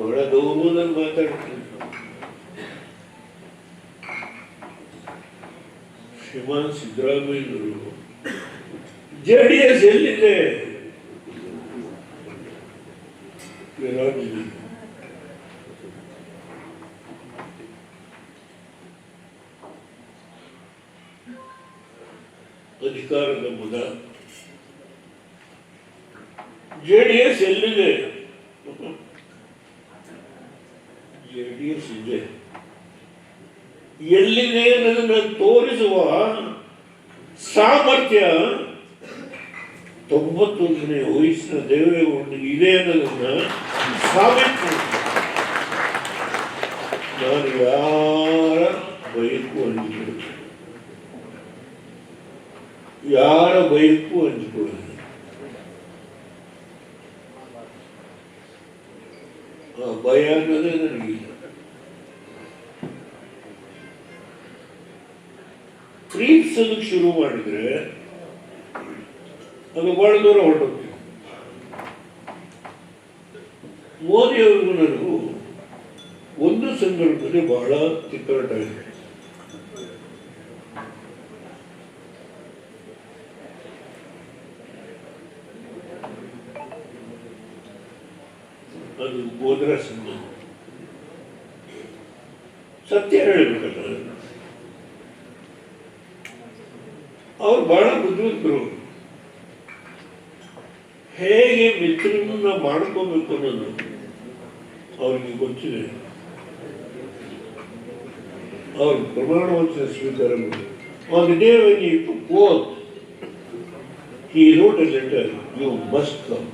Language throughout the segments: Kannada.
ಬಹಳ ಗೌರವದಲ್ಲಿ ಮಾತಾಡ್ತೀನಿ ಶ್ರೀಮಾನ್ ಸಿದ್ದರಾಮಯ್ಯನವರು ಜೆ ಡಿ ಎಸ್ ಎಲ್ಲಿದೆ ಎಲ್ಲಿದೆ ಅನ್ನೋದನ್ನು ತೋರಿಸುವ ಸಾಮರ್ಥ್ಯ ತೊಂಬತ್ತೊಂದನೇ ವಯಸ್ಸಿನ ದೇವೇಗೌಡನಿಗೆ ಇದೆ ಅನ್ನೋದನ್ನ ಸಾಬೀತು. ನಾನು ಯಾರ ಬೈಕು ಹಂಚಿಕೊಳ್ಳುತ್ತೇನೆ ಯಾರ ಬೈಕು ಆ ಭಯ ಅನ್ನೋದೇ ನನಗಿಲ್ಲ ಪ್ರೀತಿಸೋದಕ್ಕೆ ಶುರು ಮಾಡಿದ್ರೆ ಅದು ಬಹಳ ದೂರ ಹೊರಟೋಗ್ತೀವಿ ಮೋದಿ ಅವ್ರಿಗೂ ನನಗೂ ಒಂದು ಸಂದರ್ಭದಲ್ಲಿ ಬಹಳ ತಿಕ್ಕಾಟಾಗಿದೆ. ಅದು ಗೋದ್ರ ಸಂಬಂಧ ಸತ್ಯ ಹೇಳಬೇಕಲ್ಲ ಅವ್ರು ಬಹಳ ಬುದ್ಧಿವಂತರು ಹೇಗೆ ಮಿತ್ರನ್ನ ಮಾಡ್ಕೋಬೇಕು ಅನ್ನೋದು ಅವ್ರಿಗೆ ಗೊತ್ತಿದೆ. ಅವ್ರ ಪ್ರಮಾಣ ವಚನ ಸ್ವೀಕಾರ ಮಾಡಿ On the day when he took you he come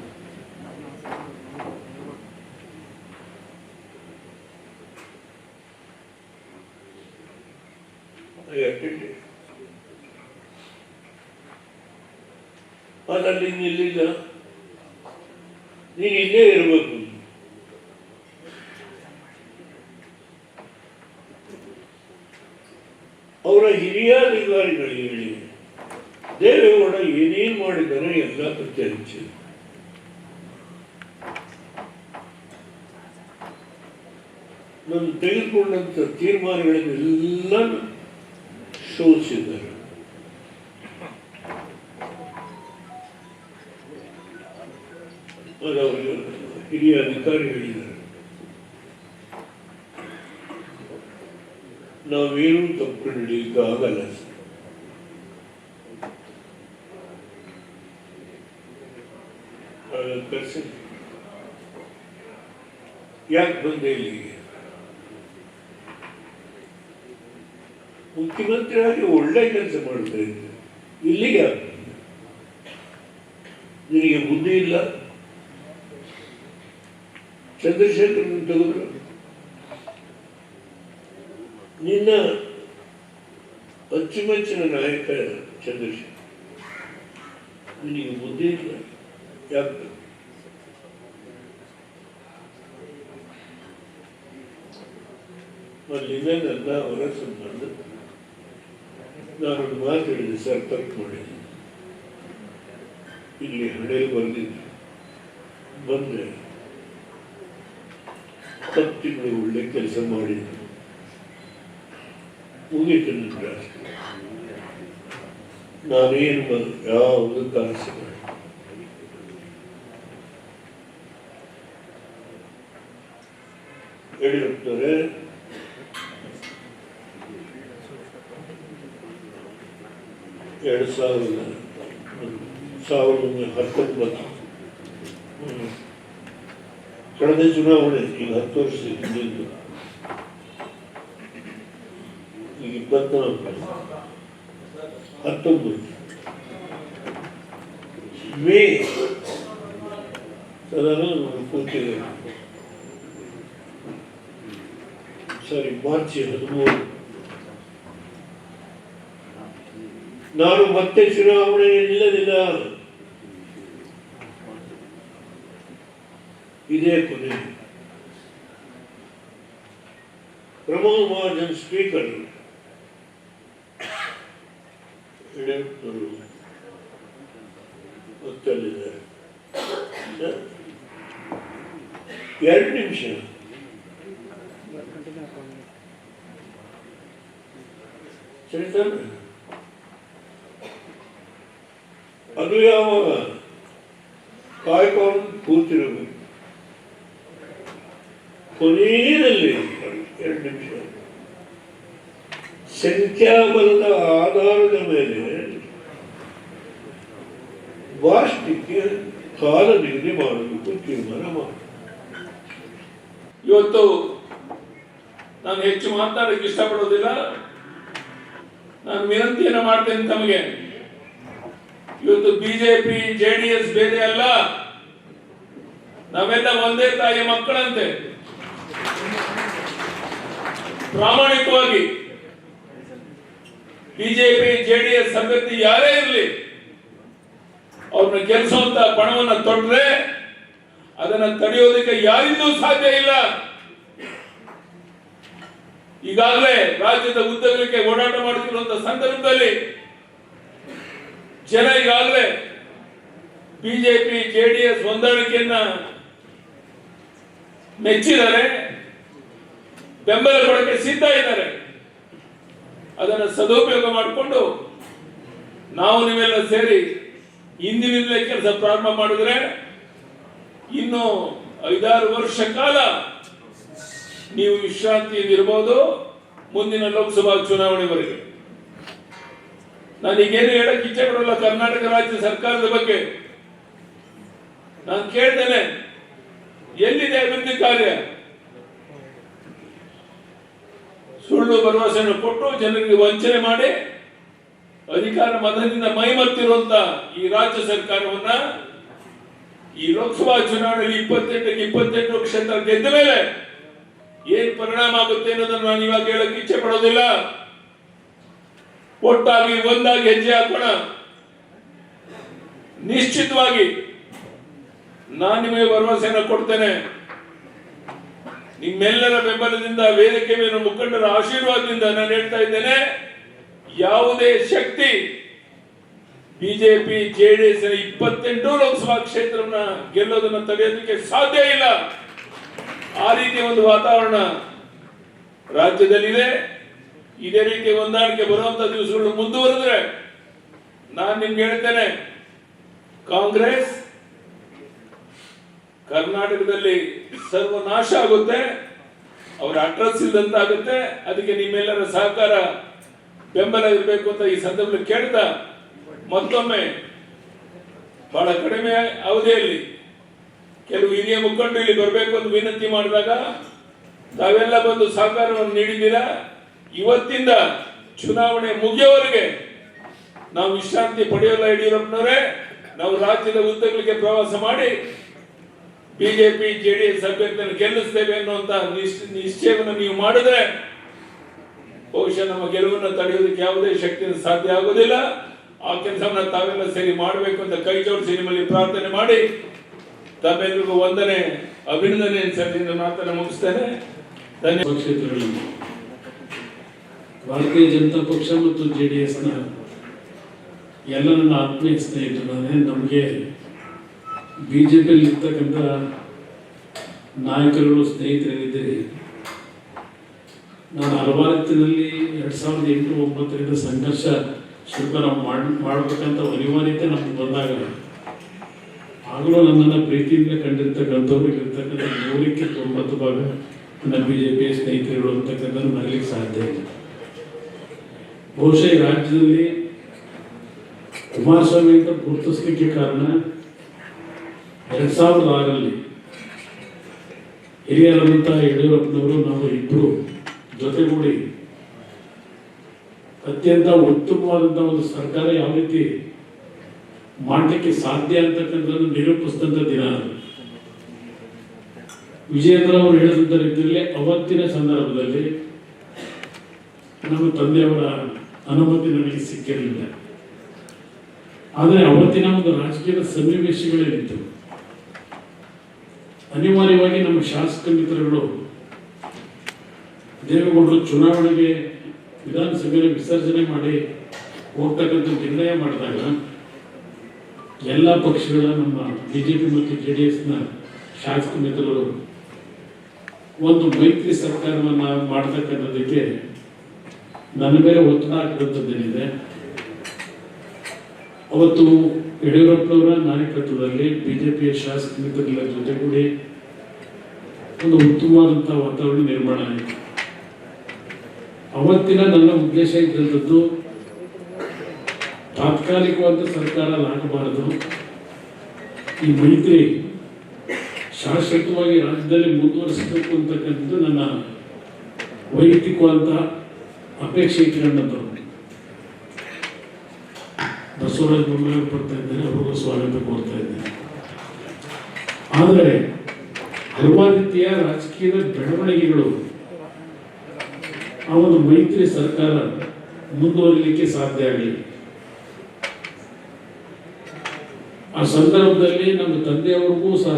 ಅದಲ್ಲಿ ನಿಲ್ಲಿಲ್ಲ. ನೀನು ಇಲ್ಲೇ ಇರಬೇಕು. ಅವರ ಹಿರಿಯ ಅಧಿಕಾರಿಗಳಿಗೆ ಹೇಳಿ. ದೇವೇಗೌಡ ಏನೇನು ಮಾಡಿದ್ದಾರೆ ಎಲ್ಲ ಹಚ್ಚಿ ನಾನು ತೆಗೆದುಕೊಂಡಂತ ತೀರ್ಮಾನಗಳನ್ನೆಲ್ಲ ಶೋಧಿಸಿದ್ದಾರೆ. ಅದು ಅವರಿಗೆ ಹಿರಿಯ ಅಧಿಕಾರಿ ಹೇಳಿದ್ದಾರೆ. ನಾವೇನು ತಪ್ಪು ನಡೆಯಲಿಕ್ಕೆ ಆಗಲ್ಲ ಯಾಕೆ ಬಂದೆ ಇಲ್ಲಿಗೆ? ಮುಖ್ಯಮಂತ್ರಿ ಆಗಿ ಒಳ್ಳೆ ಕೆಲಸ ಮಾಡ್ತಾ ಇದ್ದೆ ಇಲ್ಲಿಗೆ? ನಿನಗೆ ಬುದ್ಧಿ ಇಲ್ಲ? ಚಂದ್ರಶೇಖರ್ ತೆಗೆದ್ರು. ನಿನ್ನ ಅಚ್ಚುಮೆಚ್ಚಿನ ನಾಯಕ ಚಂದ್ರಶೇಖರ್. ನಿನಗೆ ಬುದ್ಧಿ ಇಲ್ಲ? ಯಾಕೆ ಅಲ್ಲಿಂದ ಅವರ ಸಂಬಂಧ. ನಾನೊಂದು ಮಾತು ಹೇಳಿದೆ, ಸರ್, ತಪ್ಪು ಮಾಡಿದೆ. ಇಲ್ಲಿ ಹಣೆಯಲ್ಲಿ ಬಂದಿದ್ದೆ ಬಂದೆ ಹತ್ತು ತಿಂಗಳು ಒಳ್ಳೆ ಕೆಲಸ ಮಾಡಿದ್ರು. ಮುಗೀತು ನನ್ನ ಏನು ನಾನೇನು ಯಾವುದು ಕನಸು ಯಡಿಯೂರಪ್ಪನವರೇ ಎರಡು ಸಾವಿರದ ಸಾವಿರದ ಹತ್ತೊಂಬತ್ತು. ಕಳೆದ ಚುನಾವಣೆ ಈಗ ಹತ್ತು ವರ್ಷ ಹಿಂದಿದ್ದು ಈಗ ಇಪ್ಪತ್ನಾಲ್ಕು ಹತ್ತೊಂಬತ್ತು ಮೇ ಸಾಧಾರಣ ಪೂರ್ತಿ ಸಾರಿ ಮಾರ್ಚ್ ಹದಿಮೂರು ನಾನು ಮತ್ತೆ ಚುನಾವಣೆ ನಿಲ್ಲಲಿಲ್ಲ ಇದೇ ಕೊನೆ. ಪ್ರಮೋದ್ ಮಹಾಜನ್ ಸ್ಪೀಕರ್ ಗೊತ್ತಲ್ಲಿದ್ದಾರೆ ಎರಡು ನಿಮಿಷ. ಸರಿತಾನ ಅದು ಯಾವಾಗ? ಕಾಯ್ಕೊಂಡು ಕೂತಿರಬೇಕು. ಕೊನೆಯಲ್ಲಿ ಎರಡು ನಿಮಿಷ. ಸಂಖ್ಯಾಬಲದ ಆಧಾರದ ಮೇಲೆ ವಾರ್ಷಿಕ ಕಾಲ ನಿಗದಿ ಮಾಡಬೇಕು ತೀರ್ಮಾನ ಮಾಡಿ ಇವತ್ತು ನಾನು ಹೆಚ್ಚು ಮಾತನಾಡಕ್ಕೆ ಇಷ್ಟಪಡೋದಿಲ್ಲ. ನಾನು ವಿನಂತಿಯನ್ನು ಮಾಡ್ತೇನೆ ತಮಗೆ. ಇವತ್ತು ಬಿಜೆಪಿ ಜೆಡಿಎಸ್ ಬೇರೆ ಅಲ್ಲ ನಾವೆಲ್ಲ ಒಂದೇ ತಾಯಿ ಮಕ್ಕಳಂತೆ. ಪ್ರಾಮಾಣಿಕವಾಗಿ ಬಿಜೆಪಿ, ಜೆಡಿಎಸ್ ಅಭ್ಯರ್ಥಿ ಯಾರೇ ಇರಲಿ, ಅವ್ರನ್ನ ಗೆಲ್ಲಿಸುವಂತ ಪಣವನ್ನ ತೊಟ್ರೆ ಅದನ್ನ ತಡೆಯೋದಕ್ಕೆ ಯಾರಿಂದೂ ಸಾಧ್ಯ ಇಲ್ಲ. ಈಗಾಗಲೇ ರಾಜ್ಯದ ಉದ್ದಗಲಿಕ್ಕೆ ಓಡಾಟ ಮಾಡುತ್ತಿರುವಂತ ಸಂದರ್ಭದಲ್ಲಿ ಜನ ಈಗಾಗಲೇ ಬಿಜೆಪಿ, ಜೆಡಿಎಸ್ ಹೊಂದಾಣಿಕೆಯನ್ನ ಮೆಚ್ಚಿದ್ದಾರೆ. ಬೆಂಬಲ ಕೊಡಕ್ಕೆ ಸಿದ್ಧ ಇದ್ದಾರೆ. ಅದನ್ನು ಸದುಪಯೋಗ ಮಾಡಿಕೊಂಡು ನಾವು ನೀವೆಲ್ಲ ಸೇರಿ ಇಂದಿನಿಂದಲೇ ಕೆಲಸ ಪ್ರಾರಂಭ ಮಾಡಿದ್ರೆ ಇನ್ನು ಐದಾರು ವರ್ಷ ಕಾಲ ನೀವು ವಿಶ್ರಾಂತಿಯಿಂದ ಇರಬಹುದು ಮುಂದಿನ ಲೋಕಸಭಾ ಚುನಾವಣೆವರೆಗೆ. ನಾನೀಗೇನು ಹೇಳಕ್ ಇಚ್ಛೆ ಪಡಲ್ಲ ಕರ್ನಾಟಕ ರಾಜ್ಯ ಸರ್ಕಾರದ ಬಗ್ಗೆ. ನಾನು ಕೇಳ್ತೇನೆ, ಎಲ್ಲಿದೆ ಅಭಿವೃದ್ಧಿ ಕಾರ್ಯ? ಸುಳ್ಳು ಭರವಸೆಯನ್ನು ಕೊಟ್ಟು ಜನರಿಗೆ ವಂಚನೆ ಮಾಡಿ ಅಧಿಕಾರ ಮತದಿಂದ ಮೈಮರ್ತಿರುವಂತ ಈ ರಾಜ್ಯ ಸರ್ಕಾರವನ್ನ ಈ ಲೋಕಸಭಾ ಚುನಾವಣೆಯಲ್ಲಿ ಇಪ್ಪತ್ತೆಂಟಕ್ಕೆ ಇಪ್ಪತ್ತೆಂಟು ಕ್ಷೇತ್ರ ಗೆದ್ದ ಮೇಲೆ ಏನ್ ಪರಿಣಾಮ ಆಗುತ್ತೆ ಅನ್ನೋದನ್ನು ನಾನು ಇವಾಗ ಹೇಳಕ್ಕೆ ಇಚ್ಛೆ ಪಡೋದಿಲ್ಲ. ಒಟ್ಟಾಗಿ ಒಂದಾಗಿ ಹೆಜ್ಜೆ ಹಾಕೋಣ. ನಿಶ್ಚಿತವಾಗಿ ನಾನು ನಿಮಗೆ ಭರವಸೆಯನ್ನು ಕೊಡ್ತೇನೆ. ನಿಮ್ಮೆಲ್ಲರ ಬೆಂಬಲದಿಂದ ವೇದಿಕೆ ಮೇಲೆ ಮುಖಂಡರ ಆಶೀರ್ವಾದದಿಂದ ನಾನು ಹೇಳ್ತಾ ಇದ್ದೇನೆ, ಯಾವುದೇ ಶಕ್ತಿ ಬಿಜೆಪಿ, ಜೆಡಿಎಸ್ ಇಪ್ಪತ್ತೆಂಟು ಲೋಕಸಭಾ ಕ್ಷೇತ್ರವನ್ನ ಗೆಲ್ಲೋದನ್ನ ತಡೆಯೋದಕ್ಕೆ ಸಾಧ್ಯ ಇಲ್ಲ. ಆ ರೀತಿ ಒಂದು ವಾತಾವರಣ ರಾಜ್ಯದಲ್ಲಿದೆ. ಇದೇ ರೀತಿ ಹೊಂದಾಣಿಕೆ ಬರುವಂತ ದಿವಸಗಳು ಮುಂದುವರೆದ್ರೆ ನಾನು ನಿಮ್ಗೆ ಹೇಳ್ತೇನೆ, ಕಾಂಗ್ರೆಸ್ ಕರ್ನಾಟಕದಲ್ಲಿ ಸರ್ವನಾಶ ಆಗುತ್ತೆ, ಅವರ ಅಡ್ರೆಸ್ ಇಲ್ದಂತಾಗುತ್ತೆ ಅದಕ್ಕೆ ನಿಮ್ಮೆಲ್ಲರ ಸಹಕಾರ ಬೆಂಬಲ ಇರಬೇಕು ಅಂತ ಈ ಸಂದರ್ಭದಲ್ಲಿ ಕೇಳ್ತಾ ಮತ್ತೊಮ್ಮೆ ಬಹಳ ಕಡಿಮೆ ಅವಧಿಯಲ್ಲಿ ಕೆಲವು ಹಿರಿಯ ಮುಖಂಡರು ಇಲ್ಲಿ ಬರಬೇಕು ಅಂತ ವಿನಂತಿ ಮಾಡಿದಾಗ ತಾವೆಲ್ಲ ಬಂದು ಸಹಕಾರವನ್ನು ನೀಡಿದ್ದೀರಾ? ಇವತ್ತಿಂದ ಚುನಾವಣೆ ಮುಗಿಯೋವರೆಗೆ ನಾವು ವಿಶ್ರಾಂತಿ ಪಡೆಯೋಲ್ಲ ಯಡಿಯೂರಪ್ಪನವರೇ, ನಾವು ರಾಜ್ಯದ ಉದ್ದಗಳಿಗೆ ಪ್ರವಾಸ ಮಾಡಿ ಬಿಜೆಪಿ ಎಸ್ ಅಭ್ಯರ್ಥಿಯನ್ನು ಗೆಲ್ಲಿಸ್ತೇವೆ ಅನ್ನುವಂತ ನಿಶ್ಚ- ನಿಶ್ಚಯವನ್ನು ನೀವು ಮಾಡಿದ್ರೆ ಬಹುಶಃ ನಮ್ಮ ಗೆಲುವನ್ನು ತಡೆಯೋದಕ್ಕೆ ಯಾವುದೇ ಶಕ್ತಿ ಸಾಧ್ಯ ಆಗೋದಿಲ್ಲ ಆ ಕೆಲಸವನ್ನ ತಾವೆಲ್ಲ ಸೇರಿ ಮಾಡಬೇಕು ಅಂತ ಕೈ ಜೋಡಿಸಿ ನಿಮ್ಮಲ್ಲಿ ಪ್ರಾರ್ಥನೆ ಮಾಡಿ. ತಮ್ಮೆಲ್ಲರಿಗೂ ವಂದನೆ ಅಭಿನಂದನೆ ಸಲ್ಲಿಸಿದ ಮಾತನ್ನು ಮುಗಿಸ್ತೇನೆ. ಕ್ಷೇತ್ರಗಳಲ್ಲಿ ಭಾರತೀಯ ಜನತಾ ಪಕ್ಷ ಮತ್ತು ಜೆ ಡಿ ಎಸ್ನ ಎಲ್ಲ ನನ್ನ ಆತ್ಮೀಯ ಸ್ನೇಹಿತರು ನಮಗೆ ಬಿ ಜೆ ಪಿಯಲ್ಲಿ ಇರ್ತಕ್ಕಂಥ ನಾಯಕರುಗಳು ಸ್ನೇಹಿತರೇನಿದ್ದೀರಿ ನಾನು ಅರವತ್ತಿನಲ್ಲಿ ಎರಡು ಸಾವಿರದ ಎಂಟು, ಒಂಬತ್ತರಿಂದ ಸಂಘರ್ಷ ಶುಲ್ಕ ನಾವು ಮಾಡಿ, ಮಾಡಬೇಕಂತ ಅನಿವಾರ್ಯತೆ ನಮ್ಗೆ ಬಂದಾಗ, ಆಗಲೂ ನನ್ನನ್ನು ಪ್ರೀತಿಯಿಂದ ಕಂಡಿರ್ತಕ್ಕಂಥವ್ರು ಇರ್ತಕ್ಕಂಥ ನೂರಕ್ಕೆ ತೊಂಬತ್ತು ಭಾಗ ನನ್ನ ಬಿ ಜೆ ಪಿ ಸ್ನೇಹಿತರುಗಳು ಅಂತಕ್ಕಂಥದ್ದು ಮರೀಲಿಕ್ಕೆ ಸಾಧ್ಯ ಇಲ್ಲ. ಬಹುಶಃ ರಾಜ್ಯದಲ್ಲಿ ಕುಮಾರಸ್ವಾಮಿ ಅಂತ ಗುರುತಿಸ್ಲಿಕ್ಕೆ ಕಾರಣ ಎರಡ್ ಸಾವಿರದ ಆರಲ್ಲಿ ಹಿರಿಯರಾದಂಥ ಯಡಿಯೂರಪ್ಪನವರು ನಾವು ಇಬ್ಬರು ಜೊತೆಗೂಡಿ ಅತ್ಯಂತ ಉತ್ತಮವಾದಂಥ ಒಂದು ಸರ್ಕಾರ ಯಾವ ರೀತಿ ಮಾಡಲಿಕ್ಕೆ ಸಾಧ್ಯ ಅಂತಕ್ಕಂಥದ್ದು ನಿರೂಪಿಸಿದಂಥ ದಿನ ಅದು. ಅವರು ಹೇಳಿದಂಥ ರೀತಿಯಲ್ಲಿ ಅವತ್ತಿನ ಸಂದರ್ಭದಲ್ಲಿ ನಮ್ಮ ತಂದೆಯವರ ಅನುಮತಿ ನನಗೆ ಸಿಕ್ಕಿರಲಿಲ್ಲ. ಆದರೆ ಅವತ್ತಿನ ಒಂದು ರಾಜಕೀಯದ ಸನ್ನಿವೇಶಗಳೇನಿತ್ತು ಅನಿವಾರ್ಯವಾಗಿ ನಮ್ಮ ಶಾಸಕ ಮಿತ್ರಗಳು ದೇವೇಗೌಡರು ಚುನಾವಣೆಗೆ ವಿಧಾನಸಭೆಯಲ್ಲಿ ವಿಸರ್ಜನೆ ಮಾಡಿ ಹೋಗ್ತಕ್ಕಂಥ ನಿರ್ಣಯ ಮಾಡಿದಾಗ ಎಲ್ಲ ಪಕ್ಷಗಳ ನಮ್ಮ ಬಿಜೆಪಿ ಮತ್ತು ಜೆ ಡಿ ಎಸ್ನ ಶಾಸಕ ಮಿತ್ರರು ಒಂದು ಮೈತ್ರಿ ಸರ್ಕಾರವನ್ನ ಮಾಡ್ತಕ್ಕಂಥದ್ದಕ್ಕೆ ನನ್ನ ಮೇಲೆ ಒತ್ತಡ ಹಾಕಿರುವಂಥದ್ದೇನಿದೆ? ಅವತ್ತು ಯಡಿಯೂರಪ್ಪನವರ ನಾಯಕತ್ವದಲ್ಲಿ ಬಿಜೆಪಿಯ ಶಾಸಕ ಮಿತ್ರಗಳ ಜೊತೆಗೂಡಿ ಒಂದು ಉತ್ತಮವಾದಂತಹ ವಾತಾವರಣ ನಿರ್ಮಾಣ ಆಯಿತು. ಅವತ್ತಿನ ನನ್ನ ಉದ್ದೇಶ ಇದ್ದಂಥದ್ದು, ತಾತ್ಕಾಲಿಕವಾದ ಸರ್ಕಾರ ಲಾಗಬಾರದು ಈ ಮೈತ್ರಿ ಶಾಶ್ವತವಾಗಿ ರಾಜ್ಯದಲ್ಲಿ ಮುಂದುವರಿಸಬೇಕು ಅಂತಕ್ಕಂಥದ್ದು ನನ್ನ ವೈಯಕ್ತಿಕವಾದಂತಹ ಅಪೇಕ್ಷೆ ಇಟ್ಕೊಂಡಂಥವ್ರು ಬಸವರಾಜ ಬೊಮ್ಮಾಯಿ ಬರ್ತಾ ಇದ್ದಾರೆ, ಅವ್ರಿಗೂ ಸ್ವಾಗತ ಕೋರ್ತಾ ಇದ್ದೇನೆ. ಆದರೆ ಹಲವಾರು ರೀತಿಯ ರಾಜಕೀಯದ ಬೆಳವಣಿಗೆಗಳು. ಆ ಒಂದು ಮೈತ್ರಿ ಸರ್ಕಾರ ಮುಂದುವರಿಲಿಕ್ಕೆ ಸಾಧ್ಯ ಆಗಲಿ. ಆ ಸಂದರ್ಭದಲ್ಲಿ ನಮ್ಮ ತಂದೆಯವರಿಗೂ ಸಹ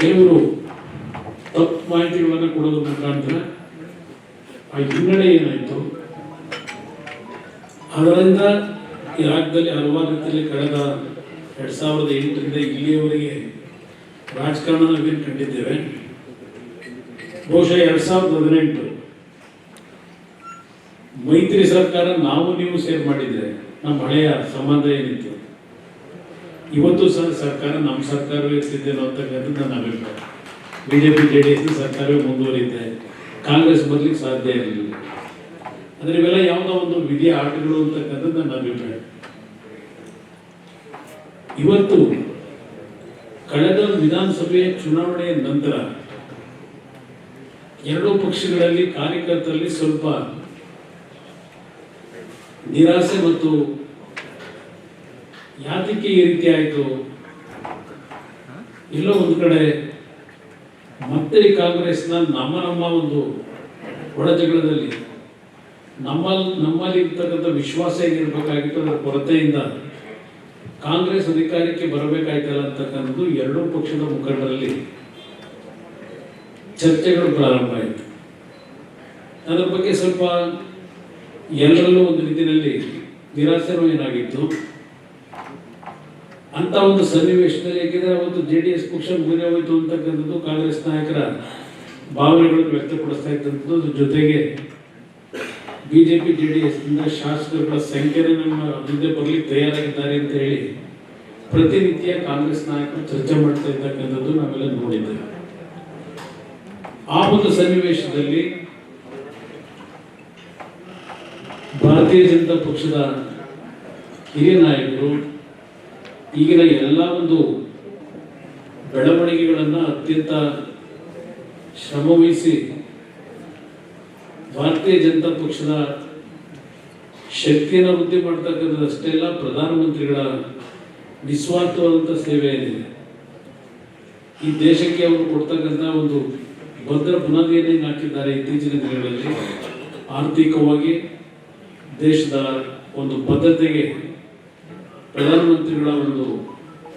ಕೆಲವರು ತಪ್ಪು ಮಾಹಿತಿಗಳನ್ನು ಕೊಡೋದ್ರ ಮುಖಾಂತರ ಆ ಹಿನ್ನಡೆ ಏನಾಯಿತು? ಅದರಿಂದ ಈ ರಾಜ್ಯದಲ್ಲಿ ಹಲವಾರು ರೀತಿಯಲ್ಲಿ ಕಳೆದ ಎರಡ್ ಸಾವಿರದ ಎಂಟರಿಂದ ಇಲ್ಲಿಯವರೆಗೆ ರಾಜಕಾರಣ ನಾವೇನು ಕಂಡಿದ್ದೇವೆ. ಬಹುಶಃ ಎರಡ್ ಸಾವಿರದ ಹದಿನೆಂಟು. ಮೈತ್ರಿ ಸರ್ಕಾರ ನಾವು ನೀವು ಸೇರ್ ಮಾಡಿದ್ರೆ ನಮ್ಮ ಹಳೆಯ ಸಂಬಂಧ ಏನಿತ್ತು? ಇವತ್ತು ಸಹ ಸರ್ಕಾರ ನಮ್ಮ ಸರ್ಕಾರವೇ ಇರ್ತಿದ್ದೇನೋ ಅಂತಕ್ಕಂಥದ್ದು ನನ್ನ ಅಭಿಪ್ರಾಯ. ಬಿ ಜೆ ಡಿ ಎಸ್ ಸರ್ಕಾರವೇ ಮುಂದುವರಿಯುತ್ತೆ. ಕಾಂಗ್ರೆಸ್ ಬರ್ಲಿಕ್ಕೆ ಸಾಧ್ಯ ಇರಲಿಲ್ಲ. ಅಂದ್ರೆ ಇವೆಲ್ಲ ಯಾವುದೋ ಒಂದು ವಿಧಿ ಆಟಗಳು ಅಂತಕ್ಕಂಥದ್ದು ನನ್ನ ಅಭಿಪ್ರಾಯ. ಇವತ್ತು ಕಳೆದ ವಿಧಾನಸಭೆ ಚುನಾವಣೆಯ ನಂತರ ಎರಡೂ ಪಕ್ಷಗಳಲ್ಲಿ ಕಾರ್ಯಕರ್ತರಲ್ಲಿ ಸ್ವಲ್ಪ ನಿರಾಸೆ ಮತ್ತು ಯಾತಕ್ಕೆ ಈ ರೀತಿ ಆಯಿತು? ಎಲ್ಲೋ ಒಂದು ಕಡೆ ಮತ್ತೆ ಕಾಂಗ್ರೆಸ್ನ ನಮ್ಮ ನಮ್ಮ ಒಂದು ಒಳಜಗಳದಲ್ಲಿ ನಮ್ಮಲ್ಲಿ ನಮ್ಮಲ್ಲಿ ಇರ್ತಕ್ಕಂಥ ವಿಶ್ವಾಸ ಏನಿರಬೇಕಾಗಿತ್ತು ಅದರ ಕೊರತೆಯಿಂದ ಕಾಂಗ್ರೆಸ್ ಅಧಿಕಾರಕ್ಕೆ ಬರಬೇಕಾಯ್ತಲ್ಲ ಅಂತಕ್ಕಂಥದ್ದು ಎರಡೂ ಪಕ್ಷದ ಮುಖಂಡರಲ್ಲಿ ಚರ್ಚೆಗಳು ಪ್ರಾರಂಭ ಆಯಿತು. ಅದರ ಬಗ್ಗೆ ಸ್ವಲ್ಪ ಎಲ್ಲರಲ್ಲೂ ಒಂದು ರೀತಿಯಲ್ಲಿ ನಿರಾಸೆನೂ ಏನಾಗಿತ್ತು? ಅಂತ ಒಂದು ಸನ್ನಿವೇಶದಲ್ಲಿ ಏಕೆಂದರೆ ಅವತ್ತು ಜೆ ಡಿ ಎಸ್ ಪಕ್ಷ ಮುಗಿದೇ ಹೋಯಿತು ಅಂತಕ್ಕಂಥದ್ದು ಕಾಂಗ್ರೆಸ್ ನಾಯಕರ ಭಾವನೆಗಳನ್ನು ವ್ಯಕ್ತಪಡಿಸ್ತಾ ಇದ್ದಂಥದ್ದು. ಜೊತೆಗೆ ಬಿಜೆಪಿ ಜೆ ಡಿ ಎಸ್ನಿಂದ ಶಾಸಕರುಗಳ ಸಂಖ್ಯೆನೇ ನಮ್ಮ ಮುಂದೆ ಬರಲಿಕ್ಕೆ ತಯಾರಾಗಿದ್ದಾರೆ ಅಂತ ಹೇಳಿ ಪ್ರತಿನಿತ್ಯ ಕಾಂಗ್ರೆಸ್ ನಾಯಕರು ಚರ್ಚೆ ಮಾಡ್ತಾ ಇರ್ತಕ್ಕಂಥದ್ದು ನಾವೆಲ್ಲ ನೋಡಿದ್ದೇವೆ. ಆ ಒಂದು ಸನ್ನಿವೇಶದಲ್ಲಿ ಭಾರತೀಯ ಜನತಾ ಪಕ್ಷದ ಹಿರಿಯ ನಾಯಕರು ಈಗಿನ ಎಲ್ಲ ಒಂದು ಬೆಳವಣಿಗೆಗಳನ್ನು ಅತ್ಯಂತ ಶ್ರಮವಹಿಸಿ ಭಾರತೀಯ ಜನತಾ ಪಕ್ಷದ ಶಕ್ತಿಯನ್ನು ವೃದ್ಧಿ ಮಾಡ್ತಕ್ಕಂಥದ್ದು ಅಷ್ಟೇ ಅಲ್ಲ, ಪ್ರಧಾನಮಂತ್ರಿಗಳ ನಿಸ್ವಾರ್ಥವಾದಂಥ ಸೇವೆ ಏನಿದೆ. ಈ ದೇಶಕ್ಕೆ ಅವರು ಕೊಡ್ತಕ್ಕಂಥ ಒಂದು ಭದ್ರ ಬುನಾದಿಯನ್ನೇ ಹಾಕಿದ್ದಾರೆ ಇತ್ತೀಚಿನ ದಿನಗಳಲ್ಲಿ. ಆರ್ಥಿಕವಾಗಿ ದೇಶದ ಒಂದು ಬದ್ಧತೆಗೆ ಪ್ರಧಾನಮಂತ್ರಿಗಳ ಒಂದು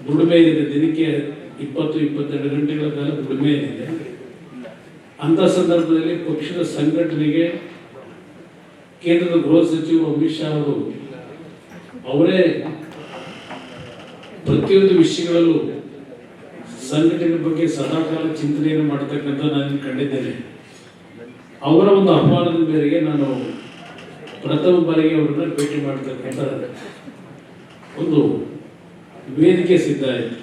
ದುಡಿಮೆ ಏನಿದೆ, ದಿನಕ್ಕೆ ಇಪ್ಪತ್ತು, ಇಪ್ಪತ್ತೆರಡು ಗಂಟೆಗಳ ಕಾಲ ದುಡಿಮೆ ಏನಿದೆ. ಅಂತ ಸಂದರ್ಭದಲ್ಲಿ ಪಕ್ಷದ ಸಂಘಟನೆಗೆ ಕೇಂದ್ರದ ಗೃಹ ಸಚಿವ ಅಮಿತ್ ಶಾ ಅವರು ಅವರೇ ಪ್ರತಿಯೊಂದು ವಿಷಯಗಳಲ್ಲೂ ಸಂಘಟನೆ ಬಗ್ಗೆ ಸದಾಕಾಲ ಚಿಂತನೆಯನ್ನು ಮಾಡತಕ್ಕಂಥ ನಾನು ಕಂಡಿದ್ದೇನೆ. ಅವರ ಒಂದು ಆಹ್ವಾನದ ಮೇರೆಗೆ ನಾನು ಪ್ರಥಮ ಬಾರಿಗೆ ಅವರನ್ನ ಭೇಟಿ ಮಾಡತಕ್ಕಂಥ ಒಂದು ವೇದಿಕೆ ಸಿದ್ಧ ಆಯಿತು.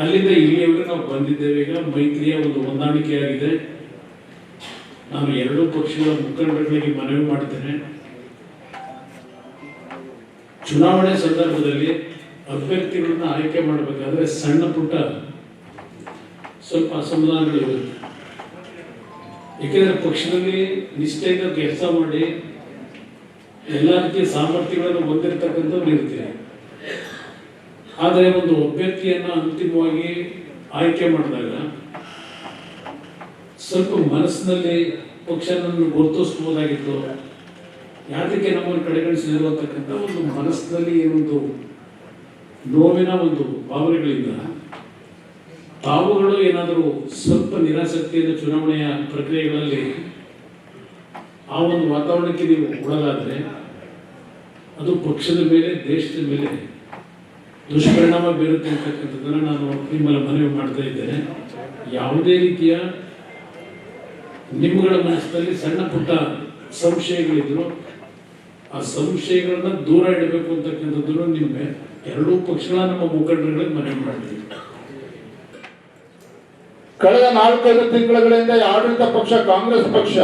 ಅಲ್ಲಿಂದ ಇಲ್ಲಿಯವರೆಗೆ ನಾವು ಬಂದಿದ್ದೇವೆ. ಈಗ ಮೈತ್ರಿಯ ಒಂದು ಹೊಂದಾಣಿಕೆಯಾಗಿದೆ. ನಾನು ಎರಡೂ ಪಕ್ಷಗಳ ಮುಖಂಡರುಗಳಿಗೆ ಮನವಿ ಮಾಡಿದ್ದೇನೆ ಚುನಾವಣೆ ಸಂದರ್ಭದಲ್ಲಿ ಅಭ್ಯರ್ಥಿಗಳನ್ನ ಆಯ್ಕೆ ಮಾಡಬೇಕಾದ್ರೆ ಸಣ್ಣ ಪುಟ್ಟ ಸ್ವಲ್ಪ ಅಸಮಾಧಾನಗಳಿರುತ್ತೆ ಏಕೆಂದರೆ ಪಕ್ಷದಲ್ಲಿ ನಿಷ್ಠೆಯಿಂದ ಕೆಲಸ ಮಾಡಿ ಎಲ್ಲ ರೀತಿಯ ಸಾಮರ್ಥ್ಯಗಳನ್ನು ಹೊಂದಿರತಕ್ಕಂಥವ್ರು ಇರ್ತೀರಿ. ಆದರೆ ಒಂದು ಅಭ್ಯರ್ಥಿಯನ್ನ ಅಂತಿಮವಾಗಿ ಆಯ್ಕೆ ಮಾಡಿದಾಗ ಸ್ವಲ್ಪ ಮನಸ್ಸಿನಲ್ಲಿ ಪಕ್ಷನನ್ನು ಗುರುತಿಸಬಹುದಾಗಿತ್ತು. ಯಾತಕ್ಕೆ ನಮ್ಮನ್ನು ಕಡೆಗಣಿಸಿದ್ರು ಅಂತಕ್ಕಂಥ ಒಂದು ಮನಸ್ಸಿನಲ್ಲಿ ಏನೊಂದು ನೋವಿನ ಒಂದು ಭಾವನೆಗಳಿಂದ ತಾವುಗಳು ಏನಾದರೂ ಸ್ವಲ್ಪ ನಿರಾಸಕ್ತಿಯಿಂದ ಚುನಾವಣೆಯ ಪ್ರಕ್ರಿಯೆಗಳಲ್ಲಿ ಆ ಒಂದು ವಾತಾವರಣಕ್ಕೆ ನೀವು ಒಳಗಾದರೆ ಅದು ಪಕ್ಷದ ಮೇಲೆ, ದೇಶದ ಮೇಲೆ ದುಷ್ಪರಿಣಾಮ ಬೀರುತ್ತೆ ಅಂತಕ್ಕಂಥದ್ದನ್ನು ನಾನು ನಿಮ್ಮಲ್ಲಿ ಮನವಿ ಮಾಡ್ತಾ ಇದ್ದೇನೆ. ಯಾವುದೇ ರೀತಿಯ ನಿಮ್ಮಗಳ ಮನಸ್ಸಿನಲ್ಲಿ ಸಣ್ಣ ಪುಟ್ಟ ಸಂಶಯಗಳಿದ್ರು, ಆ ಸಂಶಯಗಳನ್ನ ದೂರ ಇಡಬೇಕು ಅಂತಕ್ಕಂಥದ್ದು ನಿಮ್ಮ ಎರಡೂ ಪಕ್ಷಗಳ ನಮ್ಮ ಮುಖಂಡರುಗಳಿಗೆ ಮನವಿ ಮಾಡ್ತೀವಿ ಕಳೆದ ನಾಲ್ಕೈದು ತಿಂಗಳುಗಳಿಂದ ಆಡಳಿತ ಪಕ್ಷ, ಕಾಂಗ್ರೆಸ್ ಪಕ್ಷ,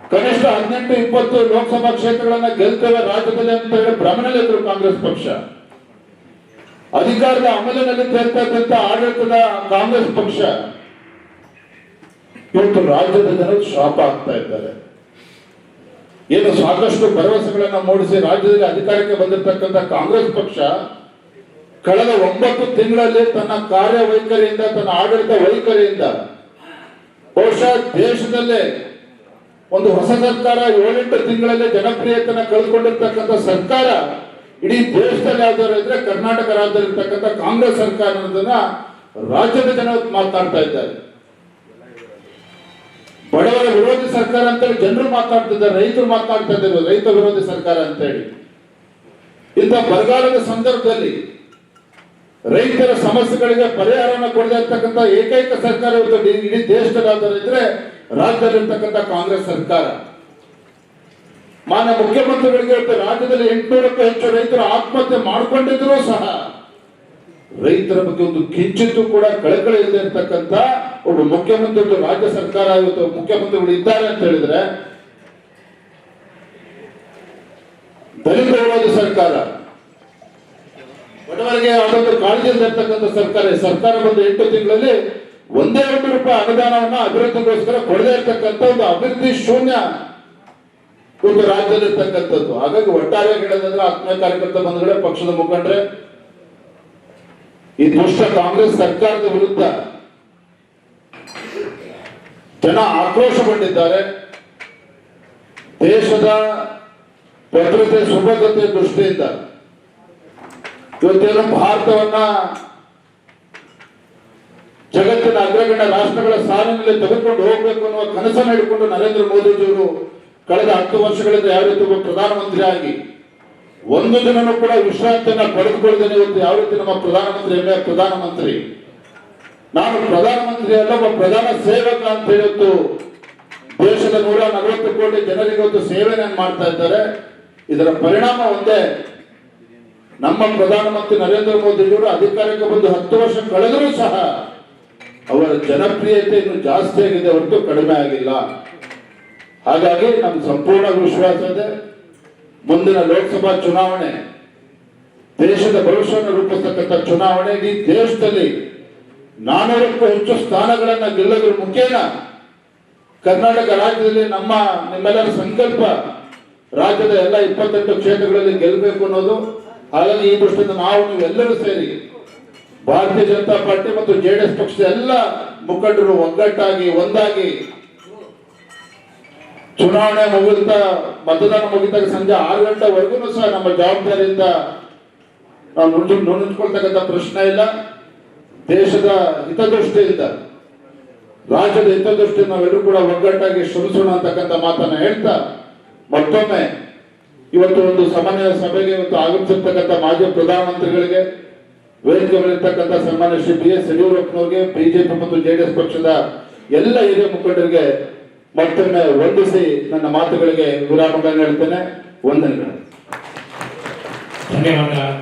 ಕನಿಷ್ಠ ಹದಿನೆಂಟು, ಇಪ್ಪತ್ತು ಲೋಕಸಭಾ ಕ್ಷೇತ್ರಗಳನ್ನ ಗೆಲ್ತೇವೆ ರಾಜ್ಯದಲ್ಲಿ ಅಂತ ಹೇಳಿ ಭ್ರಮಣದಲ್ಲಿದ್ರು ಕಾಂಗ್ರೆಸ್ ಪಕ್ಷ. ಅಧಿಕಾರದ ಅಮಲಿನಲ್ಲಿ ತೇರ್ತಕ್ಕಂಥ ಆಡಳಿತದ ಕಾಂಗ್ರೆಸ್ ಪಕ್ಷ ಇವತ್ತು ರಾಜ್ಯದ ಜನರು ಶಾಪ ಆಗ್ತಾ ಇದ್ದಾರೆ. ಏನು ಸಾಕಷ್ಟು ಭರವಸೆಗಳನ್ನ ಮೂಡಿಸಿ ರಾಜ್ಯದಲ್ಲಿ ಅಧಿಕಾರಕ್ಕೆ ಬಂದಿರತಕ್ಕಂಥ ಕಾಂಗ್ರೆಸ್ ಪಕ್ಷ ಕಳೆದ ಒಂಬತ್ತು ತಿಂಗಳಲ್ಲಿ ತನ್ನ ಕಾರ್ಯವೈಖರಿಯಿಂದ, ತನ್ನ ಆಡಳಿತ ವೈಖರಿಯಿಂದ ಬಹುಶಃ ದೇಶದಲ್ಲೇ ಒಂದು ಹೊಸ ಸರ್ಕಾರ ಏಳೆಂಟು ತಿಂಗಳಲ್ಲಿ ಜನಪ್ರಿಯತೆಯನ್ನು ಕಳೆದುಕೊಂಡಿರ್ತಕ್ಕಂಥ ಸರ್ಕಾರ ಇಡೀ ದೇಶದಲ್ಲಿ ಯಾವ್ದಾದ್ರು ಇದ್ರೆ ಕರ್ನಾಟಕ ರಾಜ್ಯದಲ್ಲಿ ಇರ್ತಕ್ಕಂಥ ಕಾಂಗ್ರೆಸ್ ಸರ್ಕಾರ ರಾಜ್ಯದ ಜನ ಮಾತನಾಡ್ತಾ ಇದ್ದಾರೆ. ಬಡವರ ವಿರೋಧಿ ಸರ್ಕಾರ ಅಂತೇಳಿ ಜನರು ಮಾತನಾಡ್ತಿದ್ದಾರೆ ರೈತರು ಮಾತಾಡ್ತಾ ಇದ್ದಾರೆ, ರೈತ ವಿರೋಧಿ ಸರ್ಕಾರ ಅಂತೇಳಿ. ಇಂಥ ಬರಗಾಲದ ಸಂದರ್ಭದಲ್ಲಿ ರೈತರ ಸಮಸ್ಯೆಗಳಿಗೆ ಪರಿಹಾರವನ್ನು ಕೊಡದೆ ಇರ್ತಕ್ಕಂಥ ಏಕೈಕ ಸರ್ಕಾರ ಇಡೀ ದೇಶದಲ್ಲಿ ಯಾವ್ದಾದ್ರು ಇದ್ರೆ ರಾಜ್ಯದಲ್ಲಿರ್ತಕ್ಕಂಥ ಕಾಂಗ್ರೆಸ್ ಸರ್ಕಾರ. ಮಾನ್ಯ ಮುಖ್ಯಮಂತ್ರಿಗಳಿಗೆ ರಾಜ್ಯದಲ್ಲಿ ಎಂಟುನೂರಕ್ಕೂ ಹೆಚ್ಚು ರೈತರು ಆತ್ಮಹತ್ಯೆ ಮಾಡಿಕೊಂಡಿದ್ರು ಸಹ ರೈತರ ಬಗ್ಗೆ ಒಂದು ಕಿಂಚಿತ್ತು ಕೂಡ ಕಳಕಳಿ ಇಲ್ಲದೆ ಇರ್ತಕ್ಕಂಥ ಒಬ್ಬ ಮುಖ್ಯಮಂತ್ರಿಗಳು, ರಾಜ್ಯ ಸರ್ಕಾರ ಇವತ್ತು ಮುಖ್ಯಮಂತ್ರಿಗಳು ಇದ್ದಾರೆ ಅಂತ ಹೇಳಿದ್ರೆ, ದಲಿತ ವಿರೋಧಿ ಸರ್ಕಾರ, ಬಡವರಿಗೆ ಅದೊಂದು ಕಾಳಜಿ ಇರ್ತಕ್ಕಂಥ ಸರ್ಕಾರ ಸರ್ಕಾರ ಬಂದ ಎಂಟು ತಿಂಗಳಲ್ಲಿ ಒಂದೇ ಒಂದು ರೂಪಾಯಿ ಅನುದಾನವನ್ನ ಅಭಿವೃದ್ಧಿಗೋಸ್ಕರ ಕೊಡದೇ ಇರ್ತಕ್ಕಂಥ ಒಂದು ಅಭಿವೃದ್ಧಿ ಶೂನ್ಯ ಒಂದು ರಾಜ್ಯದಲ್ಲಿ ಇರ್ತಕ್ಕಂಥದ್ದು. ಹಾಗಾಗಿ ಒಟ್ಟಾರೆ ಹೇಳೋದಂದ್ರೆ ಆತ್ಮೀಯ ಕಾರ್ಯಕರ್ತ ಬಂದ್ರೆ ಪಕ್ಷದ ಮುಖಂಡ್ರೆ, ಈ ದುಷ್ಟ ಕಾಂಗ್ರೆಸ್ ಸರ್ಕಾರದ ವಿರುದ್ಧ ಜನ ಆಕ್ರೋಶಗೊಂಡಿದ್ದಾರೆ ದೇಶದ ಭದ್ರತೆ ಸುಭದ್ರತೆ ದೃಷ್ಟಿಯಿಂದ ಇವತ್ತೇನು ಭಾರತವನ್ನ ಜಗತ್ತಿನ ಅಗ್ರಗಣ್ಯ ರಾಷ್ಟ್ರಗಳ ಸಾಲಿನಲ್ಲಿ ತೆಗೆದುಕೊಂಡು ಹೋಗಬೇಕು ಅನ್ನುವ ಕನಸನ್ನು ಹಿಡ್ಕೊಂಡು ನರೇಂದ್ರ ಮೋದಿಜಿಯವರು ಕಳೆದ ಹತ್ತು ವರ್ಷಗಳಿಂದ ಯಾವ ರೀತಿ ಒಬ್ಬ ಪ್ರಧಾನಮಂತ್ರಿ ಆಗಿ ಒಂದು ದಿನನೂ ಕೂಡ ವಿಶ್ರಾಂತಿಯನ್ನ ಪಡೆದುಕೊಳ್ಳದೇನೆ ಇವತ್ತು ಯಾವ ರೀತಿ ನಮ್ಮ ಪ್ರಧಾನಮಂತ್ರಿ ಎಂಬ ಪ್ರಧಾನಮಂತ್ರಿ. ನಾನು ಪ್ರಧಾನಮಂತ್ರಿ ಅಲ್ಲ, ಒಬ್ಬ ಪ್ರಧಾನ ಸೇವಕ ಅಂತ ಹೇಳಿತ್ತು ದೇಶದ ನೂರ ನಲವತ್ತು ಕೋಟಿ ಜನರಿಗೆ ಒಂದು ಸೇವೆಯನ್ನು ಮಾಡ್ತಾ ಇದ್ದಾರೆ. ಇದರ ಪರಿಣಾಮ ಒಂದೇ, ನಮ್ಮ ಪ್ರಧಾನಮಂತ್ರಿ ನರೇಂದ್ರ ಮೋದಿಜಿಯವರು ಅಧಿಕಾರಕ್ಕೆ ಬಂದು ಹತ್ತು ವರ್ಷ ಕಳೆದರೂ ಸಹ ಅವರ ಜನಪ್ರಿಯತೆ ಇನ್ನು ಜಾಸ್ತಿ ಆಗಿದೆ ಹೊರತು ಕಡಿಮೆ ಆಗಿಲ್ಲ. ಹಾಗಾಗಿ ನಮ್ಮ ಸಂಪೂರ್ಣ ವಿಶ್ವಾಸ ಇದೆ. ಮುಂದಿನ ಲೋಕಸಭಾ ಚುನಾವಣೆ, ದೇಶದ ಭವಿಷ್ಯವನ್ನು ರೂಪಿಸ್ತಕ್ಕಂಥ ಚುನಾವಣೆ, ಇಡೀ ದೇಶದಲ್ಲಿ ನಾನೂರಕ್ಕೂ ಹೆಚ್ಚು ಸ್ಥಾನಗಳನ್ನು ಗೆಲ್ಲೋದ್ರ ಮುಖೇನ ಕರ್ನಾಟಕ ರಾಜ್ಯದಲ್ಲಿ ನಮ್ಮ, ನಿಮ್ಮೆಲ್ಲರ ಸಂಕಲ್ಪ ರಾಜ್ಯದ ಎಲ್ಲ ಇಪ್ಪತ್ತೆಂಟು ಕ್ಷೇತ್ರಗಳಲ್ಲಿ ಗೆಲ್ಲಬೇಕು ಅನ್ನೋದು. ಹಾಗಾಗಿ ಈ ದೃಷ್ಟಿಯಿಂದ ನಾವು ನೀವೆಲ್ಲರೂ ಸೇರಿ ಭಾರತೀಯ ಜನತಾ ಪಾರ್ಟಿ ಮತ್ತು ಜೆಡಿಎಸ್ ಪಕ್ಷದ ಎಲ್ಲ ಮುಖಂಡರು ಒಗ್ಗಟ್ಟಾಗಿ, ಒಂದಾಗಿ ಚುನಾವಣೆ ಮುಗಿದ ಮತದಾನ ಮುಗಿದಾಗ ಸಂಜೆ ಆರು ಗಂಟೆವರೆಗೂ ಸಹ ನಮ್ಮ ಜವಾಬ್ದಾರಿಯಿಂದ ನಾವು ನುಣ್ಣಿಟ್ಕೊಳ್ತಕ್ಕಂಥ ಪ್ರಶ್ನೆ ಇಲ್ಲ. ದೇಶದ ಹಿತದೃಷ್ಟಿಯಿಂದ, ರಾಜ್ಯದ ಹಿತದೃಷ್ಟಿ ನಾವೆಲ್ಲರೂ ಕೂಡ ಒಗ್ಗಟ್ಟಾಗಿ ಶ್ರಮಿಸೋಣ ಅಂತಕ್ಕಂಥ ಮಾತನ್ನ ಹೇಳ್ತಾ ಮತ್ತೊಮ್ಮೆ ಇವತ್ತು ಒಂದು ಸಾಮಾನ್ಯ ಸಭೆಗೆ ಇವತ್ತು ಆಗಮಿಸಿರ್ತಕ್ಕಂಥ ಮಾಜಿ ಪ್ರಧಾನಮಂತ್ರಿಗಳಿಗೆ ವೇದಿಕೆ ಮೇಲಿರ್ತಕ್ಕಂಥ ಸನ್ಮಾನ್ಯ ಶ್ರೀ ಬಿ ಎಸ್ ಯಡಿಯೂರಪ್ಪನವ್ರಿಗೆ, ಬಿಜೆಪಿ ಮತ್ತು ಜೆಡಿಎಸ್ ಪಕ್ಷದ ಎಲ್ಲ ಹಿರಿಯ ಮುಖಂಡರಿಗೆ ಮತ್ತೊಮ್ಮೆ ವಂದಿಸಿ ನನ್ನ ಮಾತುಗಳಿಗೆ ವಿರಾಮಗಳನ್ನು ಹೇಳ್ತೇನೆ. ವಂದನೆಗಳು. ಧನ್ಯವಾದ